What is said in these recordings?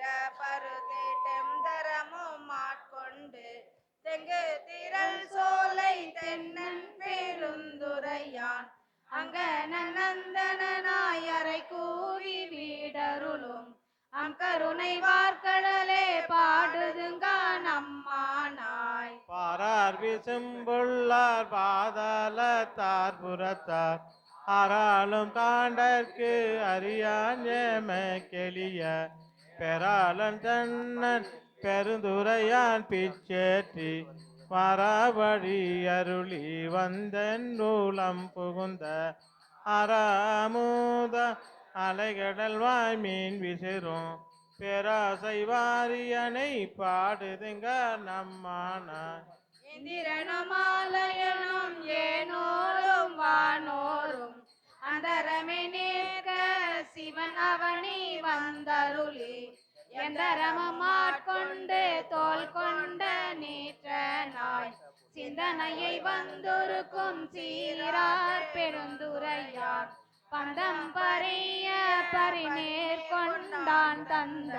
தீர பருதேட்டம் தரமும் ஆட்கொண்டு தெங்கு திரள் சோலை தென்னன் பெருந்துரையான். அங்கன நந்தனாயரை கூறி வீடருளும் அங்கருணை வார்கடலே பாடுதுங்க நம்மானாய் பாரார் விசும்புள்ளார் பாதாளத்தார் புறத்தார். ஆறாலும் காண்டற்கு அறியான் கெளிய பெறாளன் தன்னன் பெருந்துரையான் பிச்சேற்றி மராபடி அருளி வந்தன் நூலம் புகுந்த அறாமுத அலைகடல் வாய் மீன் விசிறும் பேராசை வாரியனை பாடுதுங்க நம்மான இந்திரனுமாலயனும் ஏனோரும் வானோரும் அந்தரமே நேர்க சிவன் அவனி வந்தருளி எந்தரமும் ஆட்கொண்டு தோல் கொண்ட நீற்றனாய். சிந்தனையை வந்தொருக்கும் சீரார் பெருந்துரையார். பந்தம் பறைய பரிமேற்கொண்டான் தந்த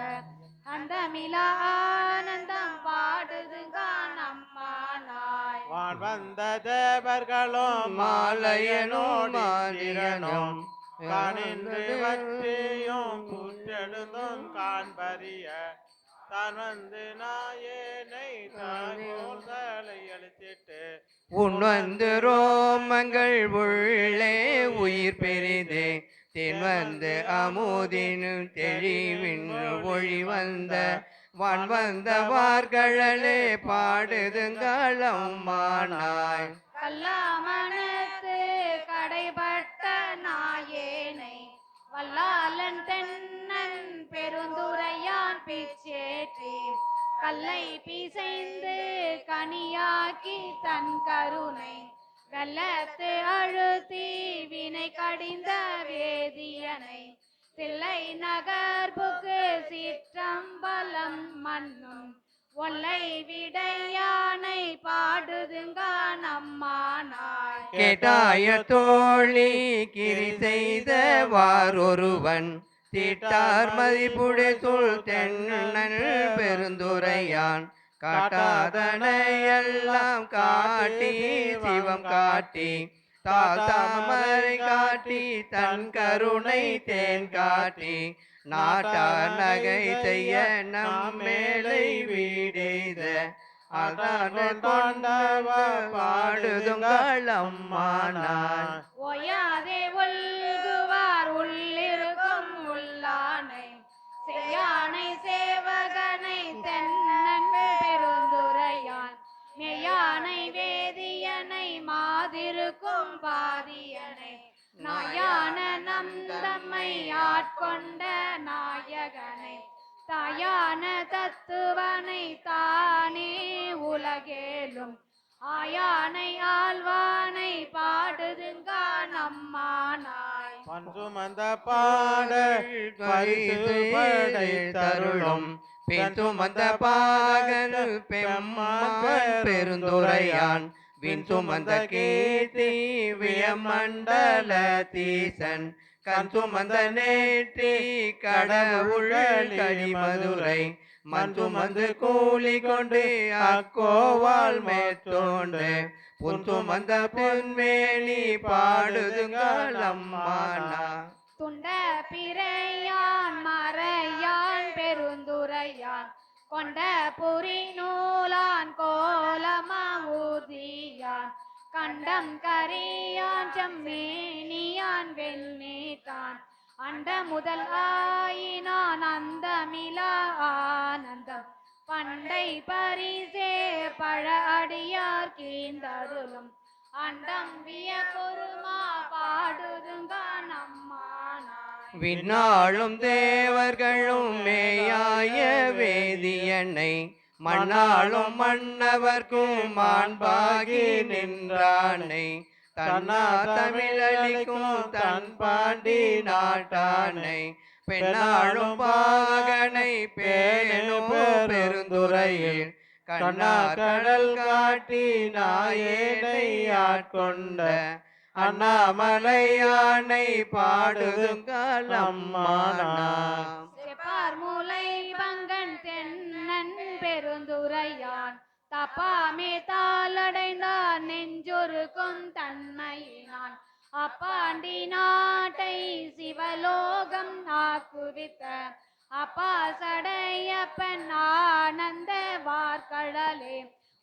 அந்த மிலா ஆனந்தம் பாடுதுகான் அம்மானாய் வான் வந்த தேவர்களும் மாலையனும் மாலிரனும் கணிந்து வற்றியும் தான் வந்து நாயேனை தாங்கோல் தலை அழித்திட்டு உன் வந்து ரோமங்கள் உள்ளே உயிர் பெரிதே தென் வந்து அமுதினு தெளிவின் ஒளி வந்த வான் வந்த வார்களே பாடுதுங்களம்மானாய் கல்லாமணத்து கடைபட்ட நாயேனை வல்லாளன் தென்னன் கல்லை பிசைந்து கனியாக்கி தன் கருணை வெள்ளத்து அழுத்தி வினை கடிந்த வேதியனை தில்லை நகர்புக்கு சிற்றம்பலம் மண்ணும் ஒல்லை விடையானை பாடுதுங்க நம்மானாய். கேட்டாய தோழி கிரி செய்தவாறொருவன் தீட்டார் மதிப்புடை சொல் தென்னல் பெருந்துரையான். காட்டாதனை எல்லாம் காட்டி சிவம் காட்டி தாத்தாமரை காட்டி தன் கருணை தேன் காட்டி. நாட்டார் நகை செய்ய நம் மேலை வீடெய்த அதான தாண்டவ பாடுதுங்கள் அம்மா நான் மாதிருக்கும் பாதியனை. நாயான நம் தம்மை ஆட்கொண்ட நாயகனை. தாயான தத்துவனை தானே உலகேலும். ஆயானை ஆழ்வானை பாடுதுங்க நம்மானாய். பஞ்சுமந்த பாடல் பரிசு படை தருளும். பின்சுமந்த பாகன் பெம்மா பெருந்துரையான். விந்துமந்த கீர்த்தி வியமண்டலதீசன் கந்துமந்த நேற்றி கடவுள் கழிமதுரை மண் சுமந்து கூலி கொண்டு அக்கோவால் மேற்கொண்டு புன் சுமந்த பொன்மேனி பாடுதுங்கள் அம்மானா. துண்ட பிறையான் மறையான் பெருந்துரையான். கொண்ட புரி நூலான் கோலமா ஊதி கண்டம் கரியான் மேனியான் வெண்ணீட்டான் அண்ட முதல் ஆயினான் அந்த மிலா ஆனந்தம். பண்டை பரிசே பழ அடியார் கீந்தருளும். அண்டம் விய பொருமா பாடுதுங்க நம்மானாய் விண்ணாளும் தேவர்களும் மேயாய வேதியனை மண்ணாளும் மன்னவர்க்கும் மாண்பாகி நின்றானை. தன்னா தமிழளிக்கும் தன் பாண்டி நாட்டானை. பெண்ணாளும் பாகனை பேணும் பெருந்துரையில் கண்ணா கடல் காட்டி நாயேனை ஆட்கொண்ட. அண்ணாமலையானை பாடுதுங்கள் அம்மானா. பெருந்துரையான். தப்பாமே தாளடைந்தான் நெஞ்சொருக்கும் தன்மையினான். அப்பாண்டி நாட்டை சிவலோகம் ஆக்குவித்த அப்பா சடையப்பன் ஆனந்த வார்கடலே.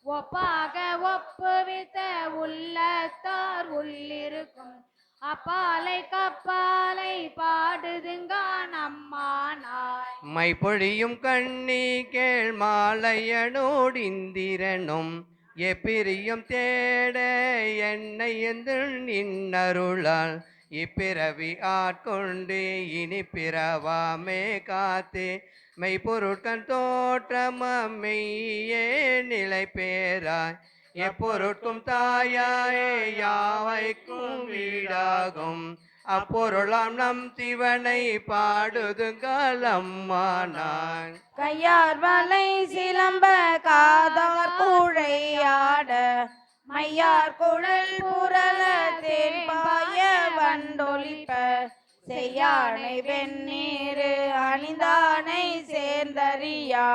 ஒப்பாக ஒப்புவித்த உள்ளத்தார் உள்ளிருக்கும் அப்பாலை கப்பாலை பாடுதுங்கான் அம்மா நாய் மை பொழியும் கண்ணி கேள் மாலையனோடிந்திரனும் எப்பிரியும் தேட என்னை எந்த நின்னருளால் இப்பிறவி ஆட்கொண்டு இனி பிறவாமே காத்தே. மெய்ப்பொருட்கண் தோற்றம மெய்யே நிலை பேராய் எப்பொருட்கும் தாயாயே யாவைக்கும் வீடாகும். அப்பொருளாம் நம் திவனை பாடுதுங்கள் அம்மானான் கையார் மலை சிலம்ப காதார் கூழையாட மையார் குழல் புரள தேன்பாய வண்டொலிப்ப செய்யானை வெந்நீரு அணிந்தானை சேர்ந்தறியா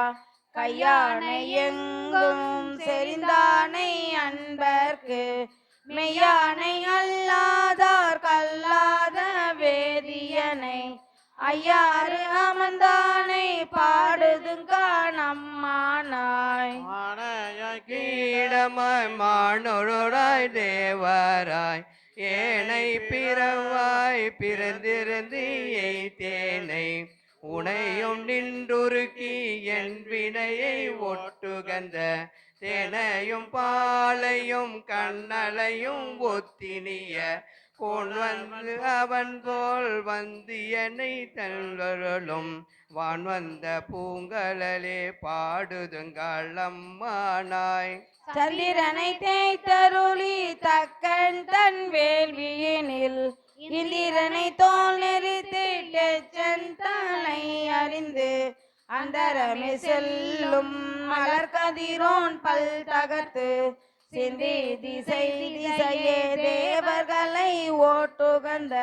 கையானை எங்கும் செறிந்தானை அன்பர்க்கு மெய்யானை அல்லாதார் கல்லா வேதியனை ஐயாறு அமர்ந்தானை பாடுதுங்க நம்மானாய் ஆணையாய் கீடமாய் தேவராய் ஏனை பிறவாய் பிறந்திருந்து தேனை உனையும் நின்றுருக்கி என் வினையை ஒட்டுகந்த தேனையும் பாலையும் கண்ணலையும் ஒத்தினிய கோன் வந்து அவன் போல் வந்து என்னை தள்ளும் வான் வந்த பூங்கலலே பாடுதுங்கள் அம்மானாய். சந்திரனை தேய்த்தருளி தக்கன் தன் வேள்வியினில். இந்திரனை தோல் நெறித்திட்டு செந்தனை அறிந்து. அந்தரமே செல்லும் மலர் கதிரோன் பல் தகர்த்து. சிந்தி திசை திசையே தேவர்களை ஓட்டுகந்த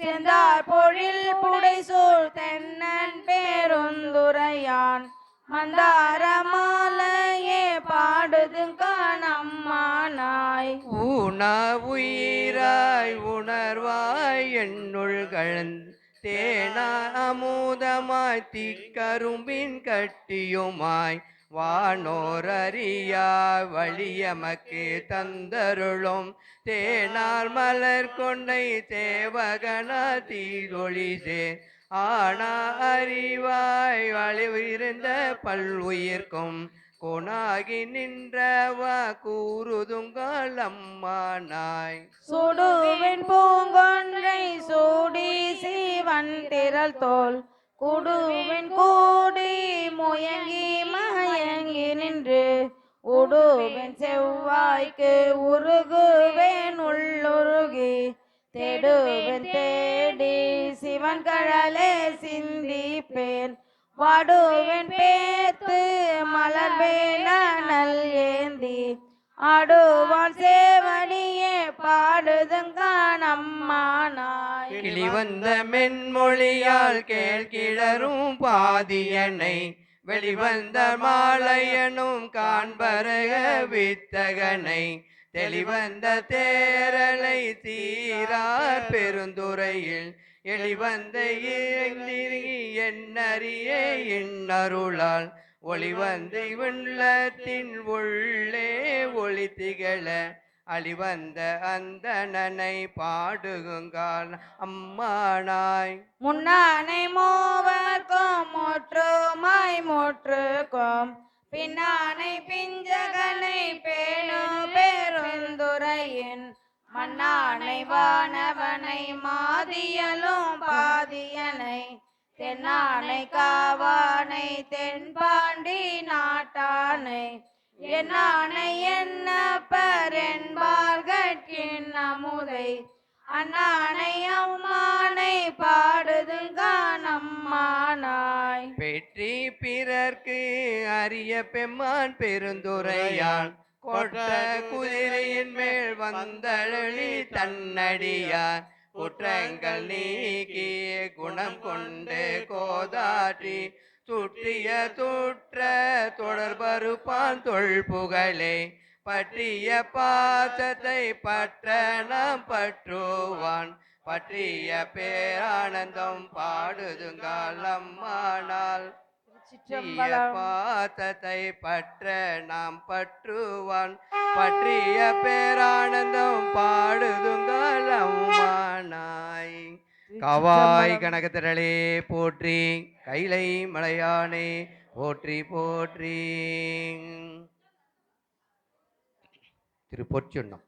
செந்தார் பொழில் புடைசூழ் தென்னன் பேருந்துரையான். மந்தார மாலையே பாடுதுங்க நம்மானாய் ஊனா உயிராய் உணர்வாய் என்னுள் கழந்து தேனா அமுதமாய் திக்கரும்பின் கட்டியுமாய். வானோரறியா வழியமக்கு தந்தருளும் தேனார் மலர் கொண்டை தேவகனா தீதொழிசே ஆனா அறிவாய் வழிவிருந்த பல்வுயிர்க்கும் கொனாகி நின்றவா கூறுதுங்கள் அம்மா நாய் சுடுவின் பூங்கொன்றை சூடி சீவன் திரள் தோல் உடுவின் கூடி முயங்கி மயங்கி நின்று உடுவின் செவ்வாய்க்கு உருகுவேன் உள்ளுருகி தேடுவேன் தேடி சிவன் கழலே சிந்திப்பேன். வாடுவேன் பேத்து மலர்வேன நல் ஏந்தி ஆடுவான் சேவடியே பாடுதுங்க நம்மானாய் கிளி வந்த மென்மொழியால் கேள்கிழரும் பாதியனை. வெளிவந்த மாலையனும் காண்பரக வித்தகனை. தெளிவந்த தேரலை தீரார் பெருந்துரையில் எளிவந்த என்னறிய இன்னருளால். ஒளிவந்த உள்ளத்தின் உள்ளே ஒளி திகழ அழிவந்த அந்தணனை பாடுகுங்கால் அம்மானாய். முன்னானை மூவர்க்கும் முற்றுமாய் முற்றுக்கும். பின்னானை பிஞ்சகனை பேணு பெருந்துரையின் மன்னானை வானவனை மாதியலும் பாதியனை. தென்னானை காவானை தென்பாண்டி நாட்டானை. என்னானை என்னப்பர் என்பார்கட்கின் அமுதை அண்ணானை அம்மானை பாடுதுங்க நம்மானாய் பெற்றி பிறர்க்கு அரிய பெம்மான் பெருந்துரையான் கொட்ட குதிரையின் மேல் வந்தழி தன்னடியார். குற்றங்கள் நீக்கி குணம் கொண்டு கோதாற்றி சுற்றிய துற்ற தொடர்பருப்பான் தொல் புகழே பற்றிய பாசத்தை பற்ற நாம் பற்றுவோம் பற்றிய பேரானந்தம் பாடுதுங்கால் அம்மானால் பாத்தத்தை பற்ற நாம் பற்றுவான். பற்றிய பேரானந்தம் அம்மானாய் கவாய் கனகத்திரளே போற்றி கைலை மலையானே போற்றி போற்றி திருப்பொற்சுண்ணம்